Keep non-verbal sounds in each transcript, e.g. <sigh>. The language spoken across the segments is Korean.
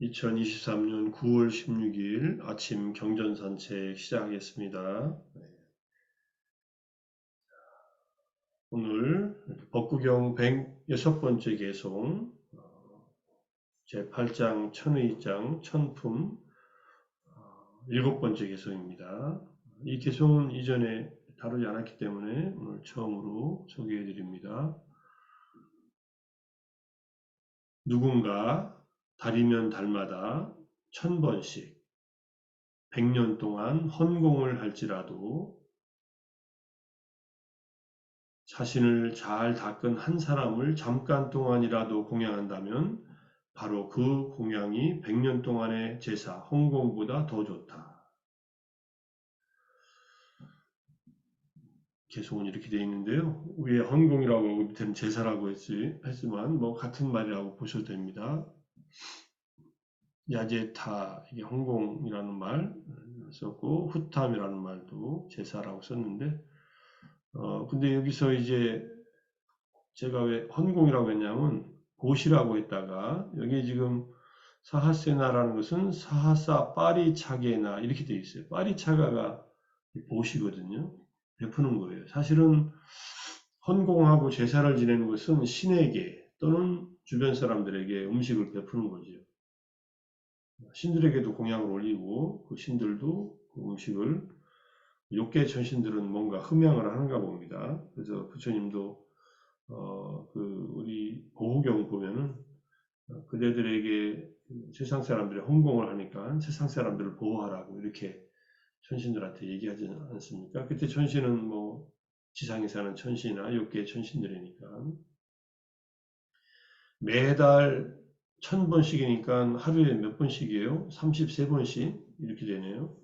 2023년 9월 16일 아침 경전 산책 시작하겠습니다. 오늘 법구경 106번째 개송 제8장 천의장 천품 일곱 번째 개송입니다. 이 개송은 이전에 다루지 않았기 때문에 오늘 처음으로 소개해 드립니다. 누군가 달이면 달마다 천 번씩 백 년 동안 헌공을 할지라도 자신을 잘 닦은 한 사람을 잠깐 동안이라도 공양한다면 바로 그 공양이 백 년 동안의 제사, 헌공보다 더 좋다. 개송은 이렇게 되어 있는데요. 위에 헌공이라고 밑에는 제사라고 했지, 했지만 뭐 같은 말이라고 보셔도 됩니다. 야제타 이게 홍공이라는 말 썼고 후탐이라는 말도 제사라고 썼는데 어 근데 여기서 이제 제가 왜 헌공이라고 했냐면 보시라고 했다가 여기 지금 사하세나라는 것은 사하사 파리차게나 이렇게 되어 있어요. 파리차가가 보시거든요. 베푸는 거예요. 사실은 헌공하고 제사를 지내는 것은 신에게 또는 주변 사람들에게 음식을 베푸는 거죠. 신들에게도 공양을 올리고 그 신들도 그 음식을 욕계 천신들은 뭔가 흠양을 하는가 봅니다. 그래서 부처님도 어, 그 우리 보호경 보면은 그대들에게 세상 사람들이 헌공을 하니까 세상 사람들을 보호하라고 이렇게 천신들한테 얘기하지 않습니까? 그때 천신은 뭐 지상에 사는 천신이나 욕계 천신들이니까 매달 천 번씩이니까 하루에 몇 번씩이에요? 33번씩 이렇게 되네요.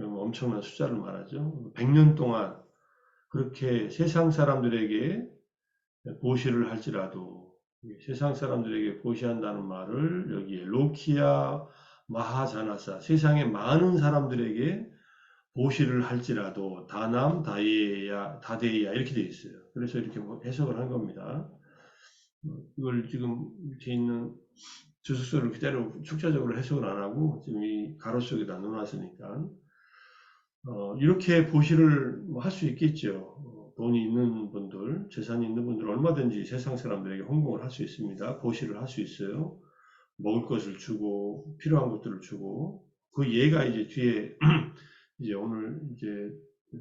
엄청난 숫자를 말하죠. 100년 동안 그렇게 세상 사람들에게 보시를 할지라도 세상 사람들에게 보시한다는 말을 여기에 로키아 마하자나사 세상의 많은 사람들에게 보시를 할지라도 다남 다이야 다데이야 이렇게 되어 있어요. 그래서 이렇게 뭐 해석을 한 겁니다. 이걸 지금 밑에 있는 주석서를 그대로 축자적으로 해석을 안 하고 지금 이 가로 속에다 넣어놨으니까 어, 이렇게 보시를 뭐 할 수 있겠죠. 어, 돈이 있는 분들, 재산이 있는 분들 얼마든지 세상 사람들에게 헌공을 할수 있습니다. 보시를 할 수 있어요. 먹을 것을 주고 필요한 것들을 주고 그 예가 이제 뒤에 <clears throat> 이제 오늘 이제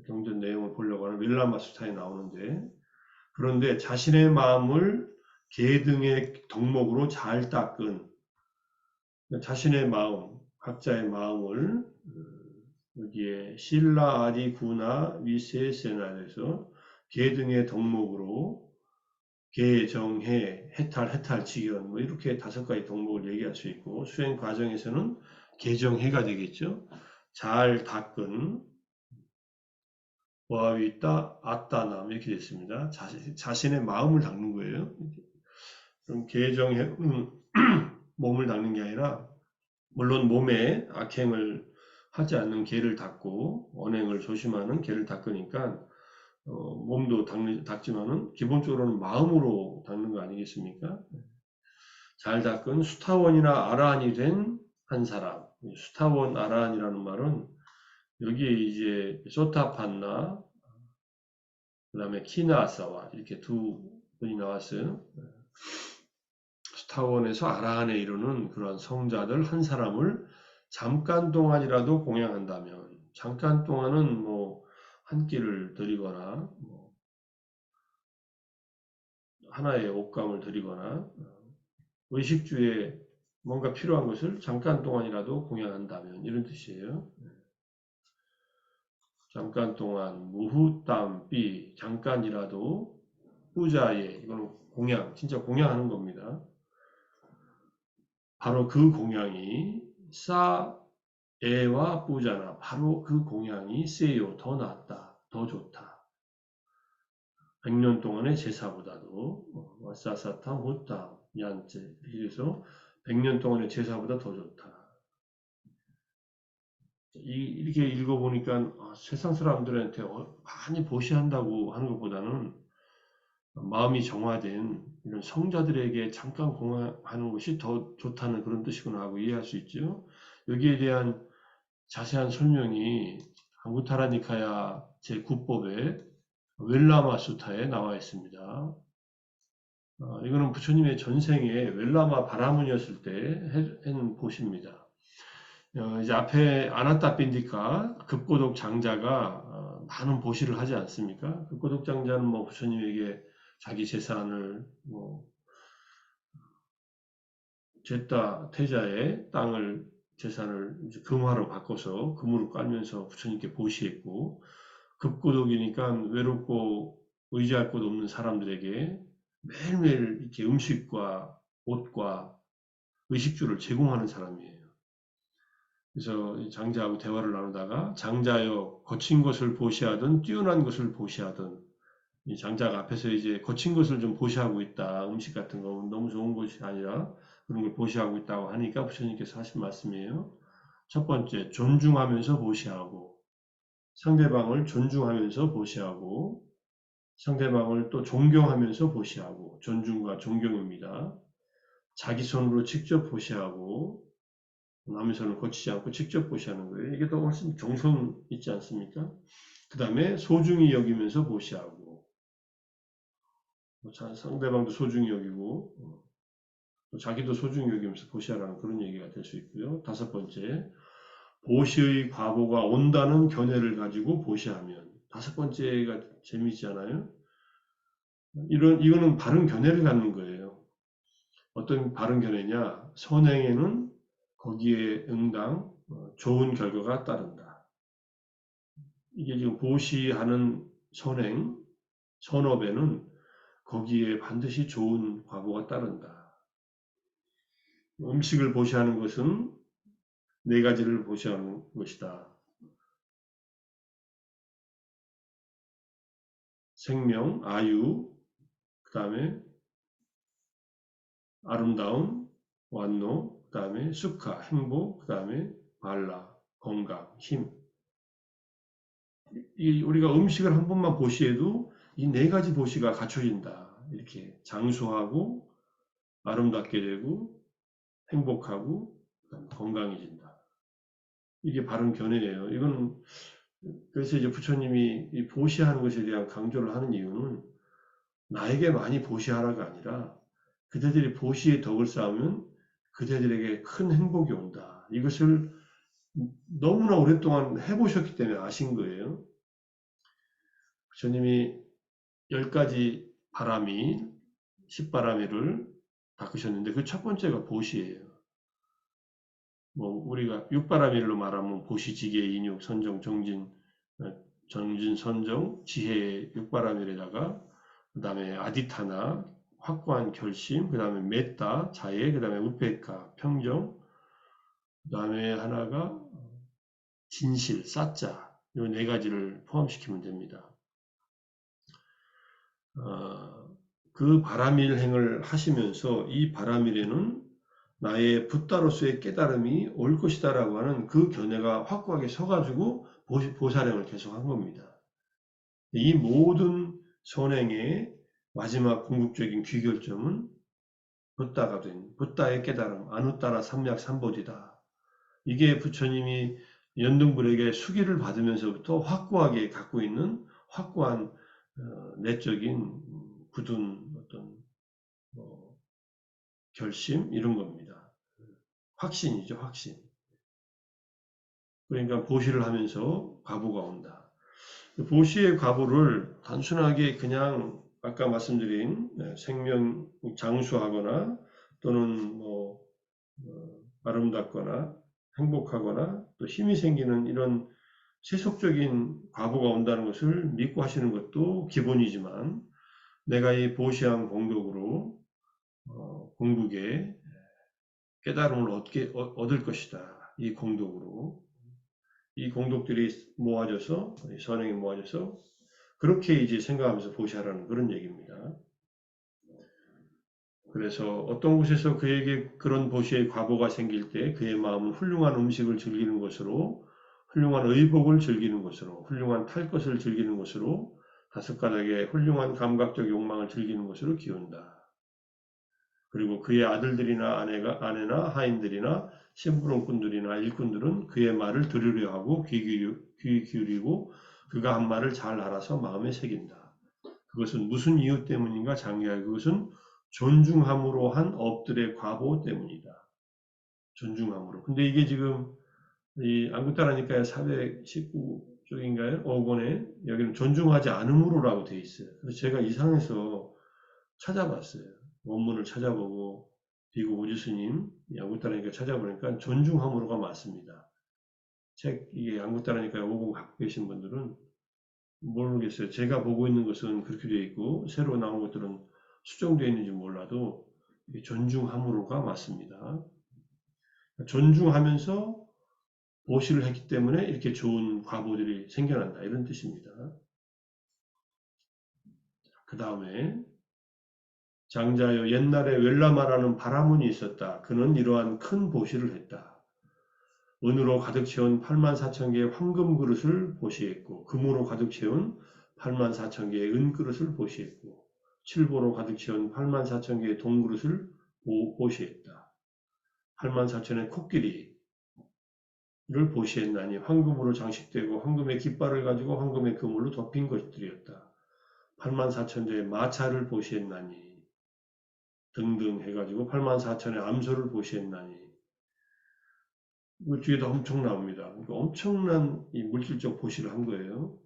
경전 내용을 보려고 하는 윌라마스타에 나오는데 그런데 자신의 마음을 계등의 덕목으로 잘 닦은 자신의 마음, 각자의 마음을 어, 여기에 신라 아디 구나 위세세나에서 계등의 덕목으로 개 정 해 해탈 해탈 지연 뭐 이렇게 다섯 가지 덕목을 얘기할 수 있고 수행 과정에서는 개정해가 되겠죠. 잘 닦은 와위 따 아따남 이렇게 됐습니다. 자신, 자신의 마음을 닦는 거예요. 좀 개정해 음, <clears throat> 몸을 닦는 게 아니라 물론 몸에 악행을 하지 않는 개를 닦고 언행을 조심하는 개를 닦으니까 어, 몸도 닦는, 닦지만은 기본적으로는 마음으로 닦는 거 아니겠습니까? 잘 닦은 수타원이나 아라한이 된 한 사람 수타원 아라한이라는 말은 여기에 이제 소타판나 그 다음에 키나사와 이렇게 두 분이 나왔어요. 타원에서 아라한에 이르는 그런 성자들 한 사람을 잠깐 동안이라도 공양한다면 잠깐 동안은 뭐 한 끼를 드리거나 뭐 하나의 옷감을 드리거나 의식주에 뭔가 필요한 것을 잠깐 동안이라도 공양한다면 이런 뜻이에요. 잠깐 동안 무후땀비 잠깐이라도 후자에 이거는 공양 진짜 공양하는 겁니다. 바로 그 공양이 싸 에와 뿌잖아. 바로 그 공양이 세요. 더 낫다. 더 좋다. 100년 동안의 제사보다도 와사사탐 호탐 얀제 이래서 100년 동안의 제사보다 더 좋다. 이 렇게 읽어보니까 아, 세상 사람들한테 어, 많이 보시한다고 하는 것보다는 마음이 정화된 이런 성자들에게 잠깐 공헌하는 것이 더 좋다는 그런 뜻이구나 하고 이해할 수 있죠. 여기에 대한 자세한 설명이 한구타라니카야 제9법의 웰라마 수타에 나와 있습니다. 어, 이거는 부처님의 전생에 웰라마 바라문이었을 때 한 보시입니다. 어, 이제 앞에 아나타 빈디카 급고독 장자가 어, 많은 보시를 하지 않습니까? 급고독 장자는 뭐 부처님에게 자기 재산을 뭐 제따 태자의 땅을 재산을 금화로 바꿔서 금으로 깔면서 부처님께 보시했고 급고독이니까 외롭고 의지할 곳 없는 사람들에게 매일매일 이렇게 음식과 옷과 의식주를 제공하는 사람이에요. 그래서 장자하고 대화를 나누다가 장자여 거친 것을 보시하든 뛰어난 것을 보시하든 이 장자가 앞에서 이제 거친 것을 좀 보시하고 있다. 음식 같은 거 너무 좋은 것이 아니라 그런 걸 보시하고 있다고 하니까 부처님께서 하신 말씀이에요. 첫 번째, 존중하면서 보시하고 상대방을 존중하면서 보시하고 상대방을 또 존경하면서 보시하고 존중과 존경입니다. 자기 손으로 직접 보시하고 남의 손을 거치지 않고 직접 보시하는 거예요. 이게 더 훨씬 정성 있지 않습니까? 그 다음에 소중히 여기면서 보시하고 뭐 상대방도 소중히 여기고 어, 자기도 소중히 여기면서 보시하라는 그런 얘기가 될 수 있고요. 다섯 번째, 보시의 과보가 온다는 견해를 가지고 보시하면 다섯 번째가 재미있잖아요. 이런 이거는 바른 견해를 갖는 거예요. 어떤 바른 견해냐? 선행에는 거기에 응당 어, 좋은 결과가 따른다. 이게 지금 보시하는 선행, 선업에는 거기에 반드시 좋은 과보가 따른다. 음식을 보시하는 것은 네 가지를 보시하는 것이다. 생명, 아유, 그 다음에 아름다움, 완노, 그 다음에 수카, 행복, 그 다음에 발라, 건강, 힘. 이 우리가 음식을 한 번만 보시해도 이 네 가지 보시가 갖춰진다. 이렇게 장수하고 아름답게 되고 행복하고 건강해진다. 이게 바른 견해예요. 이건 그래서 이제 부처님이 이 보시하는 것에 대한 강조를 하는 이유는 나에게 많이 보시하라가 아니라 그대들이 보시의 덕을 쌓으면 그대들에게 큰 행복이 온다. 이것을 너무나 오랫동안 해보셨기 때문에 아신 거예요. 부처님이 열 가지 바람이, 십바람이를 닦으셨는데 그 첫 번째가 보시예요. 뭐 우리가 육바람일로 말하면 보시 지계, 인육, 선정, 정진, 정진, 선정, 지혜 육바람일에다가 그 다음에 아디타나, 확고한 결심, 그 다음에 메타, 자애, 그 다음에 우페카, 평정, 그 다음에 하나가 진실, 사자, 이 네 가지를 포함시키면 됩니다. 어, 그 바람일행을 하시면서 이 바람일에는 나의 붓다로서의 깨달음이 올 것이다 라고 하는 그 견해가 확고하게 서가지고 보살행을 계속한 겁니다. 이 모든 선행의 마지막 궁극적인 귀결점은 붓다가 된 붓다의 깨달음 아누따라 삼약 삼보디다. 이게 부처님이 연등불에게 수기를 받으면서부터 확고하게 갖고 있는 확고한 어, 내적인 굳은 어떤 뭐 결심 이런 겁니다. 확신이죠, 확신. 그러니까 보시를 하면서 과보가 온다. 보시의 과보를 단순하게 그냥 아까 말씀드린 네, 생명 장수하거나 또는 뭐 어, 아름답거나 행복하거나 또 힘이 생기는 이런 세속적인 과보가 온다는 것을 믿고 하시는 것도 기본이지만 내가 이 보시한 공덕으로 어, 공국에 깨달음을 얻게, 얻을 것이다. 이 공덕으로 이 공덕들이 모아져서 선행이 모아져서 그렇게 이제 생각하면서 보시라는 그런 얘기입니다. 그래서 어떤 곳에서 그에게 그런 보시의 과보가 생길 때 그의 마음은 훌륭한 음식을 즐기는 것으로 훌륭한 의복을 즐기는 것으로 훌륭한 탈 것을 즐기는 것으로 다섯 가닥의 훌륭한 감각적 욕망을 즐기는 것으로 기운다. 그리고 그의 아들들이나 아내가 아내나 하인들이나 심부름꾼들이나 일꾼들은 그의 말을 들으려 하고 귀, 기울이, 귀 기울이고 그가 한 말을 잘 알아서 마음에 새긴다. 그것은 무슨 이유 때문인가 장기하 그것은 존중함으로 한 업들의 과보 때문이다. 존중함으로. 근데 이게 지금 이 안구따라니까의 419쪽인가요? 5권에 여기는 존중하지 않음으로라고 돼 있어요. 그래서 제가 이상해서 찾아봤어요. 원문을 찾아보고 비고 우주스님 양구따라니까 찾아보니까 존중함으로가 맞습니다. 책 이게 양구따라니까 50 갖고 계신 분들은 모르겠어요. 제가 보고 있는 것은 그렇게 되어 있고 새로 나온 것들은 수정되어 있는지 몰라도 존중함으로가 맞습니다. 존중하면서 보시를 했기 때문에 이렇게 좋은 과보들이 생겨난다 이런 뜻입니다. 그 다음에 장자여 옛날에 웰라마라는 바라문이 있었다. 그는 이러한 큰 보시를 했다. 은으로 가득 채운 8만 4천 개의 황금 그릇을 보시했고 금으로 가득 채운 8만 4천 개의 은 그릇을 보시했고 칠보로 가득 채운 8만 4천 개의 동 그릇을 보시했다. 8만 4천의 코끼리 를 보시했나니 황금으로 장식되고 황금의 깃발을 가지고 황금의 그물로 덮인 것들이었다. 8만 4천 대의 마차를 보시했나니 등등 해가지고 8만 4천의 암소를 보시했나니 그 뒤에도 엄청 나옵니다. 그러니까 엄청난 이 물질적 보시를 한 거예요.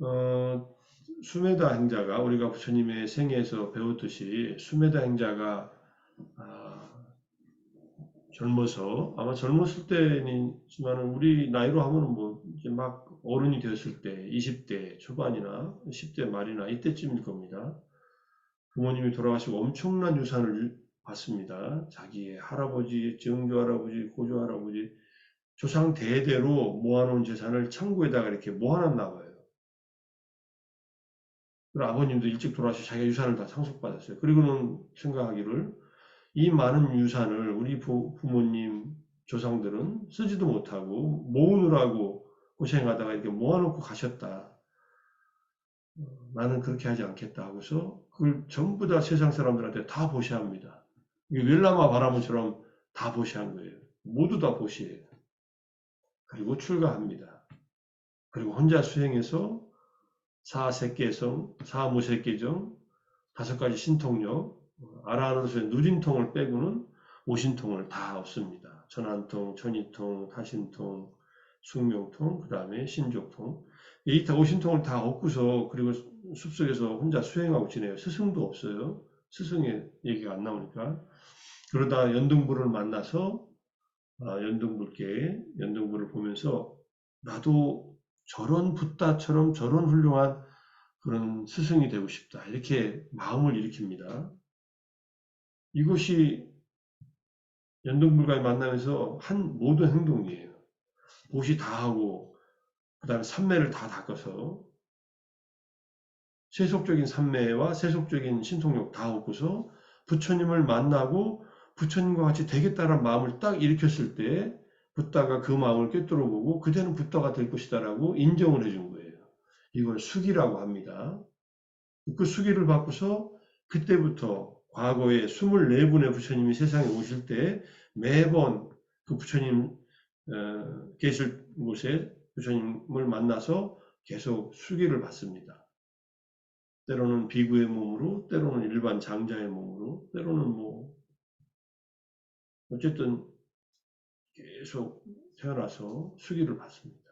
어, 수메다 행자가 우리가 부처님의 생애에서 배웠듯이 수메다 행자가 아, 젊어서 아마 젊었을 때지만은 우리 나이로 하면은 뭐 이제 막 어른이 되었을 때 20대 초반이나 10대 말이나 이때쯤일 겁니다. 부모님이 돌아가시고 엄청난 유산을 받습니다. 자기의 할아버지, 증조 할아버지, 고조 할아버지, 조상 대대로 모아놓은 재산을 창고에다가 이렇게 모아놨나 봐요. 아버님도 일찍 돌아가셔서 자기가 유산을 다 상속받았어요. 그리고는 생각하기를 이 많은 유산을 우리 부, 부모님, 조상들은 쓰지도 못하고 모으느라고 고생하다가 이렇게 모아놓고 가셨다. 어, 나는 그렇게 하지 않겠다 하고서 그걸 전부 다 세상 사람들한테 다 보시합니다. 윌라마 바라문처럼 다 보시한 거예요. 모두 다 보시해요. 그리고 출가합니다. 그리고 혼자 수행해서 사세계성, 사무세계정, 다섯 가지 신통력, 아라하는소의 누진통을 빼고는 오신통을 다 없습니다. 전한통, 천이통, 타신통, 숙명통, 그 다음에 신족통. 이타 오신통을 다 얻고서 그리고 숲속에서 혼자 수행하고 지내요. 스승도 없어요. 스승의 얘기가 안 나오니까. 그러다 연등부를 만나서 아, 연등불께 연등부를 보면서 나도 저런 붓다처럼 저런 훌륭한 그런 스승이 되고 싶다. 이렇게 마음을 일으킵니다. 이것이 연등불과의 만나면서 한 모든 행동이에요. 보시 다 하고 그 다음에 삼매를 다 닦아서 세속적인 삼매와 세속적인 신통력 다 얻고서 부처님을 만나고 부처님과 같이 되겠다는 마음을 딱 일으켰을 때 붓다가 그 마음을 꿰뚫어 보고 그대는 붓다가 될 것이다라고 인정을 해준 거예요. 이걸 수기라고 합니다. 그 수기를 받고서 그때부터 과거에 24분의 부처님이 세상에 오실 때 매번 그 부처님 어, 계실 곳에 부처님을 만나서 계속 수기를 받습니다. 때로는 비구의 몸으로, 때로는 일반 장자의 몸으로, 때로는 뭐 어쨌든 계속 태어나서 수기를 받습니다.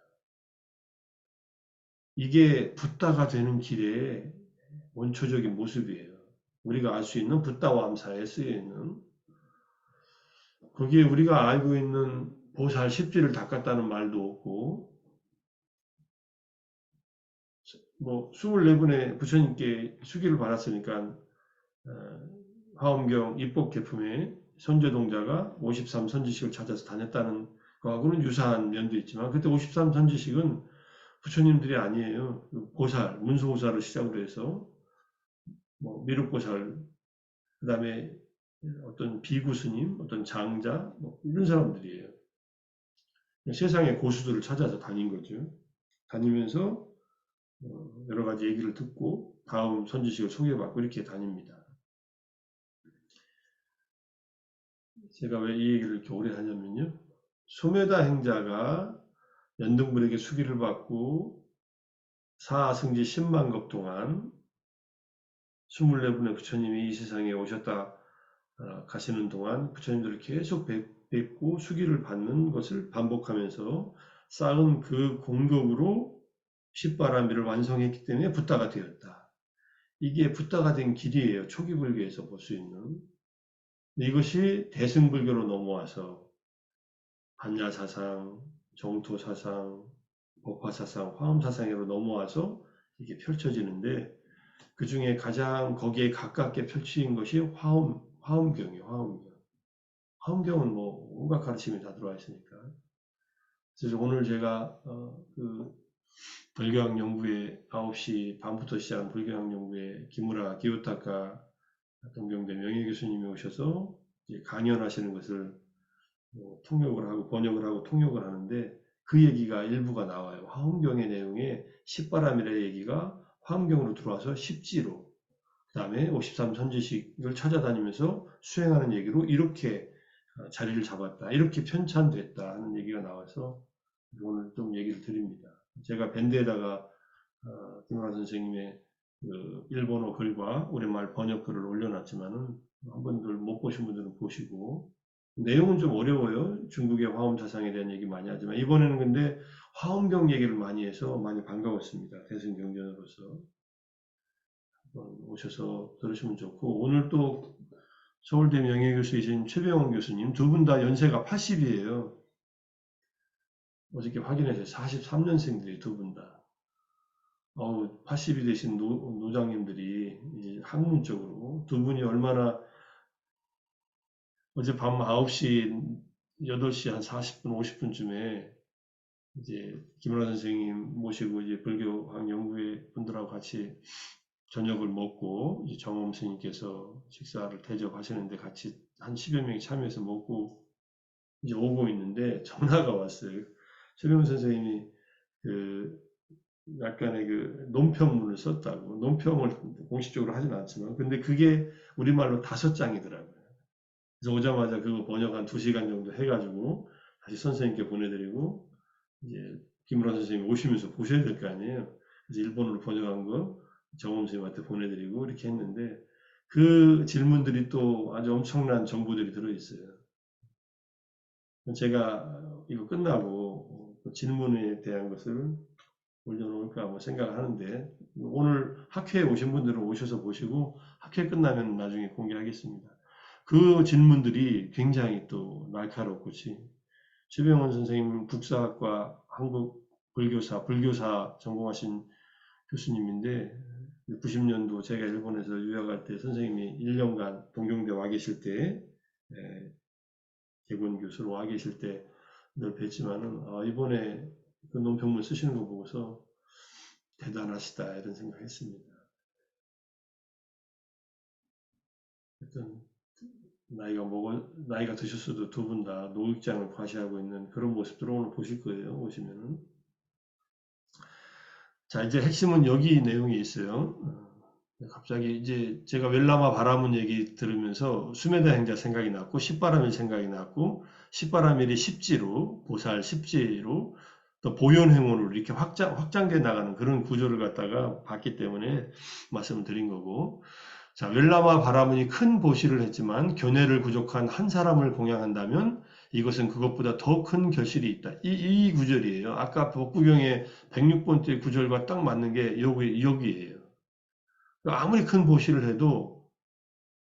이게 붓다가 되는 길의 원초적인 모습이에요. 우리가 알 수 있는 붓다와 암사에 쓰여 있는 거기에 우리가 알고 있는 보살 십지를 닦았다는 말도 없고 뭐 24분의 부처님께 수기를 받았으니까 어, 화엄경 입법 개품에 선제동자가 53 선지식을 찾아서 다녔다는 거하고는 유사한 면도 있지만 그때 53 선지식은 부처님들이 아니에요. 보살, 문수보살을 시작으로 해서 뭐 미륵보살, 그 다음에 어떤 비구스님, 어떤 장자, 뭐 이런 사람들이에요. 세상의 고수들을 찾아서 다닌 거죠. 다니면서 어, 여러 가지 얘기를 듣고 다음 선지식을 소개받고 이렇게 다닙니다. 제가 왜 이 얘기를 이렇게 오래 하냐면요. 소메다 행자가 연등불에게 수기를 받고 사승지 10만 급 동안 24분의 부처님이 이 세상에 오셨다 어, 가시는 동안 부처님들을 계속 뵙고 수기를 받는 것을 반복하면서 쌓은 그 공덕으로 십바라미를 완성했기 때문에 붓다가 되었다. 이게 붓다가 된 길이에요. 초기 불교에서 볼 수 있는. 이것이 대승불교로 넘어와서 반야사상, 정토사상, 법화사상, 화엄사상으로 넘어와서 이게 펼쳐지는데 그 중에 가장 거기에 가깝게 펼친 것이 화엄, 화엄경이에요. 화엄경. 화엄경은 뭐 온갖 가르침이 다 들어와 있으니까. 그래서 오늘 제가 어, 그 불교학 연구회 9시 반부터 시작한 불교학 연구회 김우라 기요타카 동경대 명예 교수님이 오셔서 강연하시는 것을 뭐 통역을 하고 번역을 하고 통역을 하는데 그 얘기가 일부가 나와요. 화엄경의 내용에 십바람이라는 얘기가 화엄경으로 들어와서 십지로 그 다음에 53선지식을 찾아다니면서 수행하는 얘기로 이렇게 어, 자리를 잡았다. 이렇게 편찬됐다 하는 얘기가 나와서 오늘 좀 얘기를 드립니다. 제가 밴드에다가 어, 김화 선생님의 그 일본어 글과 우리말 번역글을 올려놨지만은 한 분들 못 보신 분들은 보시고 내용은 좀 어려워요. 중국의 화엄 사상에 대한 얘기 많이 하지만 이번에는 근데 화엄경 얘기를 많이 해서 많이 반가웠습니다. 대승 경전으로서 오셔서 들으시면 좋고 오늘 또 서울대 명예교수이신 최병원 교수님 두 분 다 연세가 80이에요. 어저께 확인해서 43년생들이 두 분 다. 어우, 80이 되신 노, 노장님들이 학문적으로 두 분이 얼마나 어제 밤 9시, 8시 한 40분, 50분쯤에 이제 김은하 선생님 모시고 이제 불교학 연구회 분들하고 같이 저녁을 먹고 이제 정엄 스님께서 식사를 대접하시는데 같이 한 10여 명이 참여해서 먹고 이제 오고 있는데 전화가 왔어요. 최병훈 선생님이 그 약간의 그 논평문을 썼다고 논평을 공식적으로 하진 않지만 근데 그게 우리말로 다섯 장이더라고요. 그래서 오자마자 그거 번역 한두 시간 정도 해가지고 다시 선생님께 보내드리고 이제 김우란 선생님이 오시면서 보셔야 될 거 아니에요. 그래서 일본어로 번역한 거 정원 선생님한테 보내드리고 이렇게 했는데 그 질문들이 또 아주 엄청난 정보들이 들어있어요. 제가 이거 끝나고 그 질문에 대한 것을 올려놓을까 뭐 생각을 하는데 오늘 학회에 오신 분들은 오셔서 보시고 학회 끝나면 나중에 공개하겠습니다. 그 질문들이 굉장히 또 날카롭고 최병원 선생님 국사학과 한국 불교사 불교사 전공하신 교수님인데 90년도 제가 일본에서 유학할 때 선생님이 1년간 동경대 와 계실 때 개군 교수로 와 계실 때 늘 뵀지만은 아, 이번에 그 논평문 쓰시는 거 보고서 대단하시다 이런 생각했습니다. 하여튼 나이가 먹어 나이가 드셨어도 두 분 다 노익장을 과시하고 있는 그런 모습들을 오늘 보실 거예요. 오시면은 자 이제 핵심은 여기 내용이 있어요. 어, 갑자기 이제 제가 웰라마 바라문 얘기 들으면서 수메다 행자 생각이 났고 십바라밀 생각이 났고 십바라밀이 십지로 보살 십지로 또 보존행원으로 이렇게 확장 확장돼 나가는 그런 구조를 갖다가 봤기 때문에 말씀을 드린 거고 자, 웰라마 바라문이 큰 보시를 했지만 교내를 부족한 한 사람을 공양한다면 이것은 그것보다 더 큰 결실이 있다. 이, 이 구절이에요. 아까 복구경의 106번째 구절과 딱 맞는 게 여기, 여기에요. 아무리 큰 보시를 해도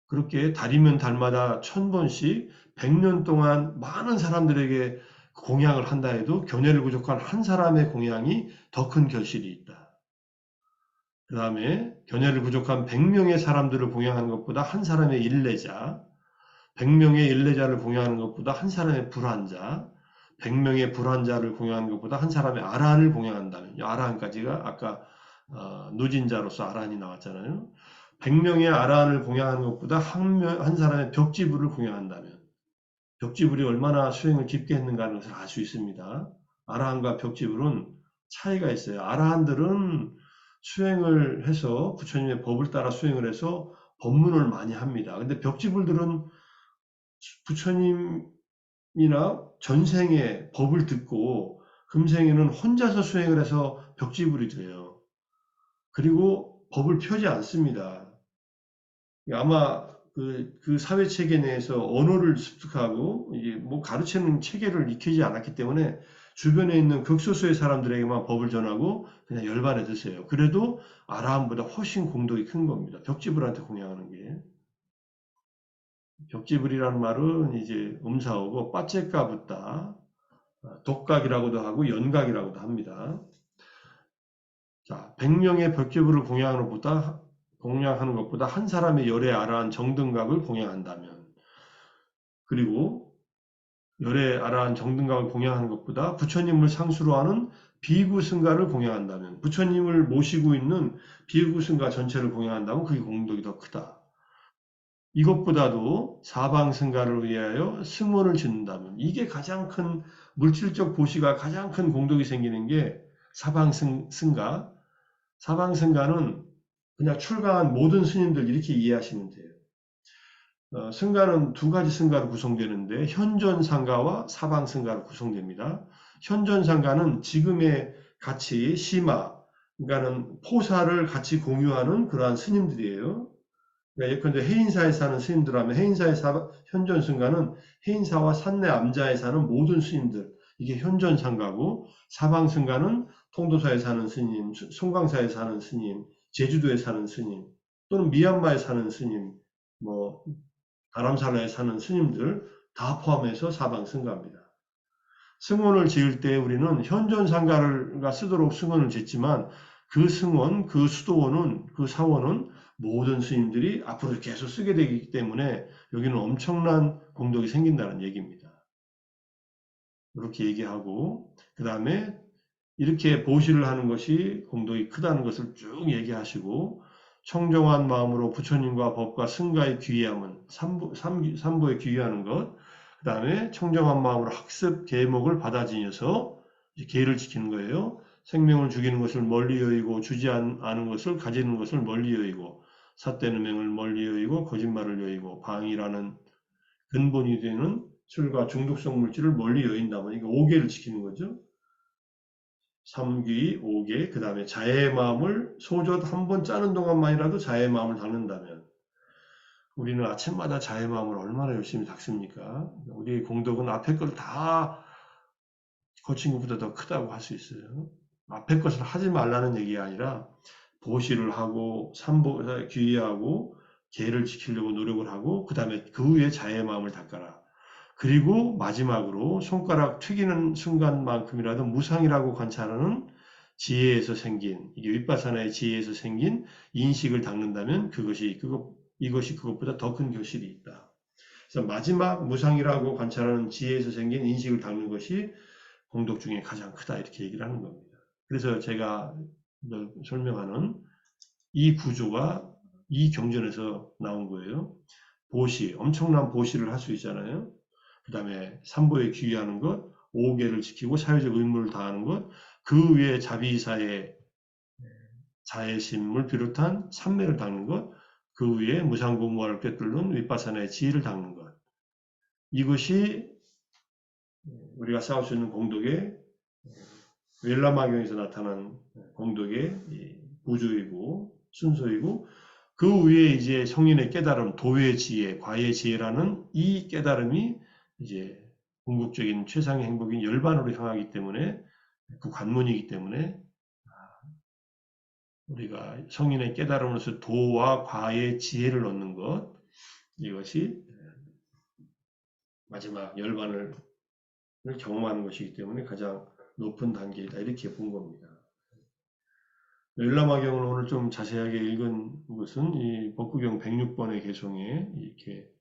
그렇게 달이면 달마다 천 번씩 100년 동안 많은 사람들에게 공양을 한다 해도 교내를 부족한 한 사람의 공양이 더 큰 결실이 있다. 그 다음에 견해를 부족한 100명의 사람들을 봉양하는 것보다 한 사람의 일례자, 100명의 일례자를 봉양하는 것보다 한 사람의 불환자, 100명의 불환자를 봉양하는 것보다 한 사람의 아란을 봉양한다면, 아란까지가 아까 어, 노진자로서 아란이 나왔잖아요. 100명의 아란을 봉양하는 것보다 한, 명, 한 사람의 벽지불을 봉양한다면, 벽지불이 얼마나 수행을 깊게 했는가 하는 것을 알 수 있습니다. 아라한과 벽지불은 차이가 있어요. 아라한들은 수행을 해서 부처님의 법을 따라 수행을 해서 법문을 많이 합니다. 근데 벽지불들은 부처님이나 전생에 법을 듣고 금생에는 혼자서 수행을 해서 벽지불이 돼요. 그리고 법을 펴지 않습니다. 아마 그, 그 사회 체계 내에서 언어를 습득하고 이제 뭐 가르치는 체계를 익히지 않았기 때문에 주변에 있는 극소수의 사람들에게만 법을 전하고 그냥 열반에 드세요. 그래도 아라함보다 훨씬 공덕이 큰 겁니다. 벽지불한테 공양하는 게. 벽지불이라는 말은 이제 음사오고 빠째까 붙다, 독각이라고도 하고 연각이라고도 합니다. 자, 100명의 벽지불을 공양하는 것보다 공양하는 것보다 한 사람의 열에 아라한 정등각을 공양한다면 그리고 열에 아라한 정등각을 공양하는 것보다 부처님을 상수로 하는 비구승가를 공양한다면 부처님을 모시고 있는 비구승가 전체를 공양한다면 그게 공덕이 더 크다. 이것보다도 사방승가를 위하여 승원을 짓는다면 이게 가장 큰 물질적 보시가 가장 큰 공덕이 생기는 게 사방승가 사방승가는 그냥 출가한 모든 스님들 이렇게 이해하시면 돼요. 어, 승가는 두 가지 승가로 구성되는데 현존 상가와 사방 승가로 구성됩니다. 현존 상가는 지금의 같이 시마, 그러니까는 포사를 같이 공유하는 그러한 스님들이에요. 그러니까 예컨대 해인사에 사는 스님들하면 해인사의 현존 승가는 해인사와 산내 암자에 사는 모든 스님들 이게 현존 상가고 사방 승가는 통도사에 사는 스님, 송강사에 사는 스님, 제주도에 사는 스님 또는 미얀마에 사는 스님, 뭐 다람살라에 사는 스님들 다 포함해서 사방 승가입니다. 승원을 지을 때 우리는 현존 상가가 쓰도록 승원을 짓지만 그 승원, 그 수도원은, 그 사원은 모든 스님들이 앞으로 계속 쓰게 되기 때문에 여기는 엄청난 공덕이 생긴다는 얘기입니다. 이렇게 얘기하고 그 다음에 이렇게 보시를 하는 것이 공덕이 크다는 것을 쭉 얘기하시고 청정한 마음으로 부처님과 법과 승가의 귀의함은 삼부, 삼, 삼부 에 귀의하는 것, 그 다음에 청정한 마음으로 학습 계목을 받아지녀서 계를 지키는 거예요. 생명을 죽이는 것을 멀리 여의고 주지 않는 것을 가지는 것을 멀리 여의고 삿대는 맹을 멀리 여의고 거짓말을 여의고 방이라는 근본이 되는 술과 중독성 물질을 멀리 여인다면 이게 5개를 지키는 거죠. 삼귀, 오개, 그 다음에 자의 마음을 소젓 한 번 짜는 동안만이라도 자의 마음을 닦는다면 우리는 아침마다 자의 마음을 얼마나 열심히 닦습니까? 우리의 공덕은 앞에 걸 다 거친 것보다 더 크다고 할 수 있어요. 앞에 것을 하지 말라는 얘기가 아니라 보시를 하고 삼보 귀의하고 계를 지키려고 노력을 하고 그 다음에 그 후에 자의 마음을 닦아라. 그리고 마지막으로 손가락 튀기는 순간만큼이라도 무상이라고 관찰하는 지혜에서 생긴 이게 윗바사나의 지혜에서 생긴 인식을 닦는다면 그것이 그것 이것이 그것보다 더 큰 교실이 있다. 그래서 마지막 무상이라고 관찰하는 지혜에서 생긴 인식을 닦는 것이 공덕 중에 가장 크다 이렇게 얘기를 하는 겁니다. 그래서 제가 설명하는 이 구조가 이 경전에서 나온 거예요. 보시, 엄청난 보시를 할 수 있잖아요. 그 다음에 삼보에 귀의하는 것, 오계를 지키고 사회적 의무를 다하는 것, 그 위에 자비사의 자애심을 비롯한 삼매를 닦는 것, 그 위에 무상고무화를 꿰뚫는 윗바사나의 지혜를 닦는 것. 이것이 우리가 쌓을 수 있는 공덕의 웰라마경에서 나타난 공덕의 구조이고 순서이고 그 위에 이제 성인의 깨달음, 도의 지혜, 과의 지혜라는 이 깨달음이 이제 궁극적인 최상의 행복인 열반으로 향하기 때문에 그 관문이기 때문에 아, 우리가 성인의 깨달음으로서 도와 과의 지혜를 얻는 것 이것이 마지막 열반을 경험하는 것이기 때문에 가장 높은 단계이다 이렇게 본 겁니다. 열람화경을 오늘 좀 자세하게 읽은 것은 이 법구경 106번의 개성에 이렇게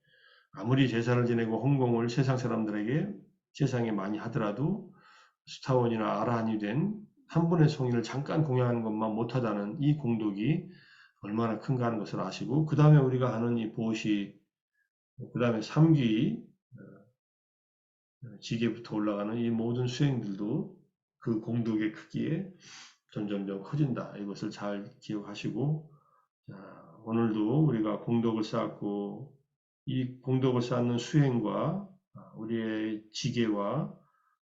아무리 제사를 지내고 홍공을 세상 사람들에게 세상에 많이 하더라도 스타원이나 아라한이 된 한 분의 성인을 잠깐 공양하는 것만 못하다는 이 공덕이 얼마나 큰가 하는 것을 아시고 그 다음에 우리가 하는 이 보시 그 다음에 삼기 어, 지게부터 올라가는 이 모든 수행들도 그 공덕의 크기에 점점점 커진다. 이것을 잘 기억하시고 자, 오늘도 우리가 공덕을 쌓고 이 공덕을 쌓는 수행과 아, 우리의 지계와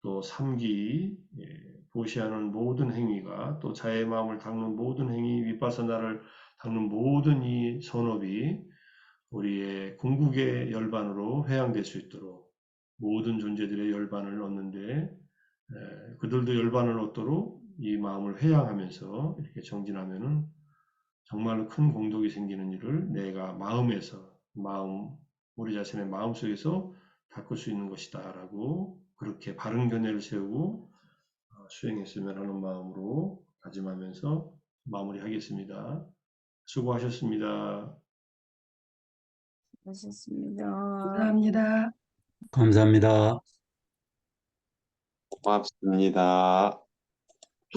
또 삼기 예, 보시하는 모든 행위가 또 자의 마음을 닦는 모든 행위 위파사나를 닦는 모든 이 선업이 우리의 궁극의 열반으로 회양될 수 있도록 모든 존재들의 열반을 얻는데 에, 그들도 열반을 얻도록 이 마음을 회양하면서 이렇게 정진하면은 정말로 큰 공덕이 생기는 일을 내가 마음에서 마음 우리 자신의 마음 속에서 닦을 수 있는 것이다 라고 그렇게 바른 견해를 세우고 어, 수행했으면 하는 마음으로 다짐하면서 마무리하겠습니다. 수고하셨습니다. 하셨습니다. 감사합니다. 감사합니다. 고맙습니다.